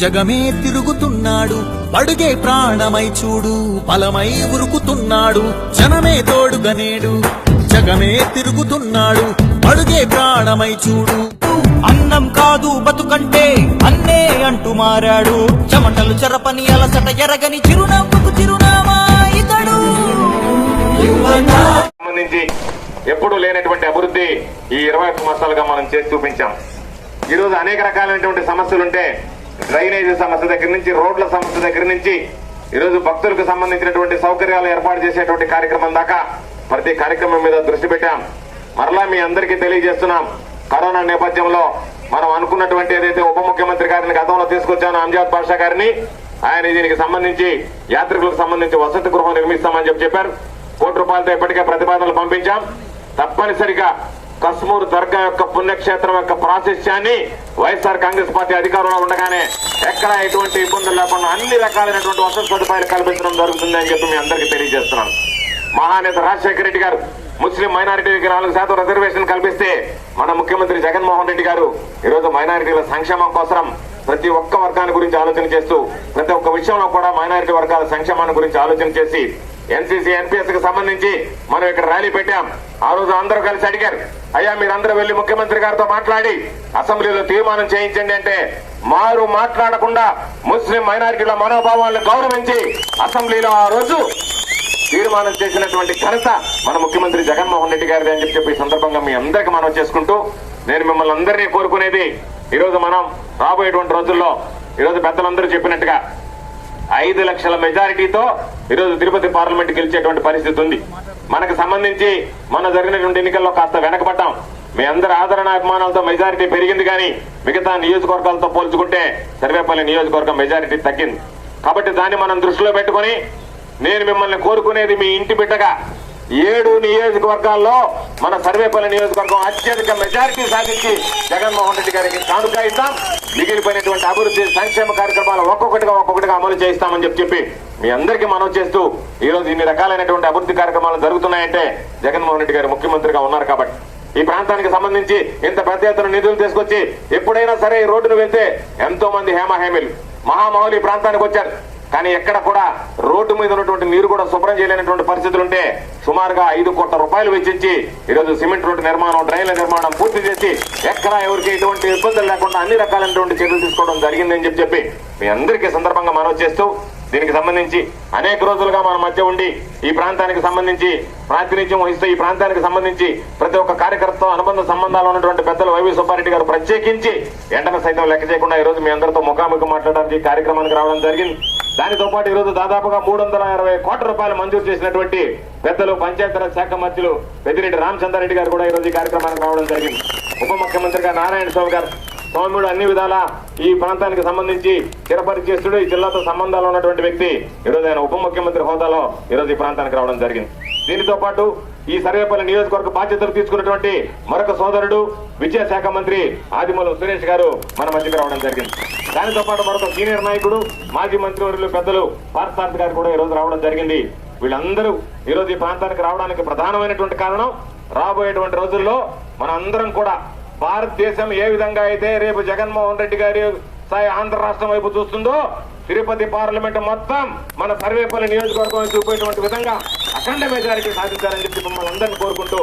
జగమే తిరుగుతున్నాడు అడుగే ప్రాణమై చూడు బలమై ఉరుకుతున్నాడు జనమే తోడుగనేడు జగమే తిరుగుతున్నాడు అడుగే ప్రాణమై చూడు. అన్నం కాదు బతుకంటే అన్నే అంటూ మారాడు. చెమటలు చెరపని అలసట ఎరగని చిరునవ్వుకు చిరునామా ఇతడు. సంబంధించి ఎప్పుడూ లేనటువంటి అభివృద్ధి ఈ ఇరవై ఒక్క మాసాలుగా మనం చేసి చూపించాం. ఈ రోజు అనేక రకాలైనటువంటి సమస్యలుంటే డ్రైనేజీ సమస్య దగ్గర నుంచి రోడ్ల సమస్య దగ్గర నుంచి ఈరోజు భక్తులకు సంబంధించినటువంటి సౌకర్యాలు ఏర్పాటు చేసేటువంటి కార్యక్రమం దాకా ప్రతి కార్యక్రమం మీద దృష్టి పెట్టాం. మరలా మీ అందరికీ తెలియజేస్తున్నాం. కరోనా నేపథ్యంలో మనం అనుకున్నటువంటి ఏదైతే ఉప ముఖ్యమంత్రి గారిని గతంలో తీసుకొచ్చానో అంజాద్ బాషా గారిని ఆయన దీనికి సంబంధించి యాత్రికులకు సంబంధించి వసతి గృహం నిర్మిస్తామని చెప్పి చెప్పారు. కోటి రూపాయలతో ఇప్పటికే ప్రతిపాదనలు పంపించాం. తప్పనిసరిగా కస్మూర్ దర్గా యొక్క పుణ్యక్షేత్రం యొక్క ప్రాశస్యాన్ని వైఎస్ఆర్ కాంగ్రెస్ పార్టీ అధికారంలో ఉండగానే ఎక్కడ ఎటువంటి ఇబ్బందులు లేకుండా అన్ని రకాలైనటువంటి వసతి సదుపాయాలు కల్పించడం జరుగుతుంది అని చెప్పి మీ అందరికీ తెలియజేస్తున్నాను. మహానేత రాజశేఖర రెడ్డి గారు ముస్లిం మైనారిటీకి నాలుగు శాతం రిజర్వేషన్ కల్పిస్తే మన ముఖ్యమంత్రి జగన్మోహన్ రెడ్డి గారు ఈరోజు మైనారిటీల సంక్షేమం కోసం ప్రతి ఒక్క వర్గాన్ని గురించి ఆలోచన చేస్తూ ప్రతి ఒక్క విషయంలో కూడా మైనారిటీ వర్గాల సంక్షేమాన్ని గురించి ఆలోచన చేసి ఎన్సీసీ ఎన్పిఎస్కి సంబంధించి మనం ఇక్కడ ర్యాలీ పెట్టాం. ఆ రోజు అందరూ కలిసి అడిగారు అయ్యా మీరందరూ వెళ్ళి ముఖ్యమంత్రి గారితో మాట్లాడి అసెంబ్లీలో తీర్మానం చేయించండి అంటే మారు మాట్లాడకుండా ముస్లిం మైనారిటీల మనోభావాలను గౌరవించి అసెంబ్లీలో ఆ రోజు తీర్మానం చేసినటువంటి ఘనత మన ముఖ్యమంత్రి జగన్మోహన్ రెడ్డి గారిది అని చెప్పి సందర్భంగా మీ అందరికీ మనం చేసుకుంటూ నేను మిమ్మల్ని అందరినీ కోరుకునేది ఈరోజు మనం రాబోయేటువంటి రోజుల్లో ఈరోజు పెద్దలందరూ చెప్పినట్టుగా ఐదు లక్షల మెజారిటీతో ఈరోజు తిరుపతి పార్లమెంట్ గెలిచేటువంటి పరిస్థితి ఉంది. మనకు సంబంధించి మన జరిగినటువంటి ఎన్నికల్లో కాస్త వెనకబడ్డాం. మీ అందరి ఆదరణ అభిమానాలతో మెజారిటీ పెరిగింది కానీ మిగతా నియోజకవర్గాలతో పోల్చుకుంటే సర్వేపల్లి నియోజకవర్గం మెజారిటీ తగ్గింది. కాబట్టి దాన్ని మనం దృష్టిలో పెట్టుకొని నేను మిమ్మల్ని కోరుకునేది మీ ఇంటి బిడ్డగా ఏడు నియోజకవర్గాల్లో మన సర్వేపల్లి నియోజకవర్గం అత్యధిక మెజారిటీ సాధించి జగన్మోహన్ రెడ్డి గారికి కానుక ఇస్తాం. మిగిలిపోయినటువంటి అభివృద్ధి సంక్షేమ కార్యక్రమాలు ఒక్కొక్కటిగా ఒక్కొక్కటిగా అమలు చేయిస్తామని చెప్పి చెప్పి మీ అందరికీ మనం చేస్తూ ఈ రోజు ఇన్ని రకాలైనటువంటి అభివృద్ధి కార్యక్రమాలు జరుగుతున్నాయంటే జగన్మోహన్ రెడ్డి గారు ముఖ్యమంత్రిగా ఉన్నారు కాబట్టి ఈ ప్రాంతానికి సంబంధించి ఇంత పెద్ద ఎత్తున నిధులు తీసుకొచ్చి ఎప్పుడైనా సరే ఈ రోడ్డును వెళ్తే ఎంతో మంది హేమహేమిలు మహామౌలి ప్రాంతానికి వచ్చారు. కానీ ఎక్కడ కూడా రోడ్డు మీద ఉన్నటువంటి నీరు కూడా శుభ్రం చేయలేనటువంటి పరిస్థితులు ఉంటే సుమారుగా ఐదు కోట్ల రూపాయలు వెచ్చించి ఈరోజు సిమెంట్ రోడ్డు నిర్మాణం డ్రైన్ల నిర్మాణం పూర్తి చేసి ఎక్కడ ఎవరికి ఎటువంటి ఇబ్బందులు లేకుండా అన్ని రకాలైనటువంటి చర్యలు తీసుకోవడం జరిగిందని చెప్పి చెప్పి మీ అందరికీ సందర్భంగా మనవి చేస్తూ దీనికి సంబంధించి అనేక రోజులుగా మన మధ్య ఉండి ఈ ప్రాంతానికి సంబంధించి ప్రాతినిధ్యం వహిస్తూ ఈ ప్రాంతానికి సంబంధించి ప్రతి ఒక్క కార్యకర్తతో అనుబంధ సంబంధాలు ఉన్నటువంటి పెద్దలు వైవి సుబ్బారెడ్డి గారు ప్రత్యేకించి ఎండను సైతం లెక్క చేయకుండా ఈ రోజు మీ అందరితో ముఖాముఖి మాట్లాడడానికి కార్యక్రమానికి రావడం జరిగింది. దానితో పాటు ఈరోజు దాదాపుగా మూడు వందల ఇరవై కోట్ల రూపాయలు మంజూరు చేసినటువంటి పెద్దలు పంచాయతీరాజ్ శాఖ మంత్రులు పెద్దిరెడ్డి రామచంద్రారెడ్డి గారు కూడా ఈ రోజు ఈ కార్యక్రమానికి రావడం జరిగింది. ఉప ముఖ్యమంత్రిగా నారాయణ స్వామి గారు స్వామిడు అన్ని విధాల ఈ ప్రాంతానికి సంబంధించి చిరపరిచేస్తుడు ఈ జిల్లాతో సంబంధాలు ఉన్నటువంటి వ్యక్తి ఈరోజు ఆయన ఉప ముఖ్యమంత్రి హోదాలో ఈరోజు ఈ ప్రాంతానికి రావడం జరిగింది. దీనితో పాటు ఈ సర్వేపల్లి నియోజకవర్గ బాధ్యతలు తీసుకున్నటువంటి మరొక సోదరుడు విద్యాశాఖ మంత్రి ఆదిమూలం సురేష్ గారు మన మధ్యకు రావడం జరిగింది. దానితో పాటు మరొక సీనియర్ నాయకుడు మాజీ మంత్రివర్యులు పెద్దలు పార్థసారథి గారు కూడా ఈ రోజు రావడం జరిగింది. వీళ్ళందరూ ఈ రోజు ఈ ప్రాంతానికి రావడానికి ప్రధానమైనటువంటి కారణం రాబోయేటువంటి రోజుల్లో మన అందరం కూడా భారతదేశం ఏ విధంగా అయితే రేపు జగన్మోహన్ రెడ్డి గారి స్థాయి ఆంధ్ర రాష్ట్రం వైపు చూస్తుందో తిరుపతి పార్లమెంట్ మొత్తం మన సర్వేపల్లి నియోజకవర్గం చూపేటువంటి విధంగా అఖండ మెజారిటీ సాధించాలని చెప్పి మిమ్మల్ని అందరినీ కోరుకుంటూ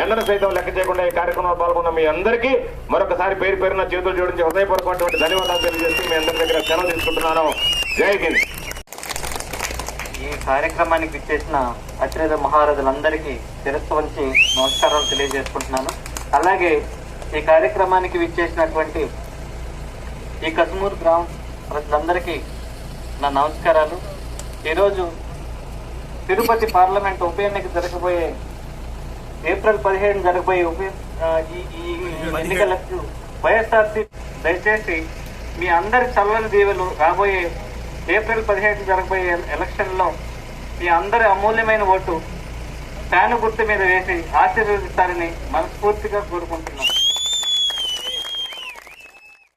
ఎండను సైతం లెక్క చేయకుండా ఈ కార్యక్రమంలో పాల్గొన్న మీ అందరికీ మరొకసారి పేరు పేరున చేతులు జోడించి హృదయపూర్వకమైనటువంటి ధన్యవాదాలు తెలియజేస్తూ మీ అందరి దగ్గర సెలవు తీసుకుంటున్నాను. జై హింద్. ఈ కార్యక్రమానికి విచ్చేసిన అతిరేద మహారథులందరికీ శిరస్సు వంచి నమస్కారాలు తెలియజేసుకుంటున్నాను. అలాగే ఈ కార్యక్రమానికి విచ్చేసినటువంటి ఈ కసుమూరు గ్రామ ప్రజలందరికీ నా నమస్కారాలు. ఈరోజు తిరుపతి పార్లమెంట్ ఉప ఎన్నిక జరగబోయే ఏప్రిల్ పదిహేను జరగబోయే ఉప ఈ ఎన్నికలకు వైఎస్ఆర్సీ దయచేసి మీ అందరి చల్లని దీవెలు రాబోయే ఏప్రిల్ పదిహేను జరగబోయే ఎలక్షన్లో మీ అందరి అమూల్యమైన ఓటు ఫ్యాను గుర్తు మీద వేసి ఆశీర్వదిస్తారని మనస్ఫూర్తిగా కోరుకుంటున్నాను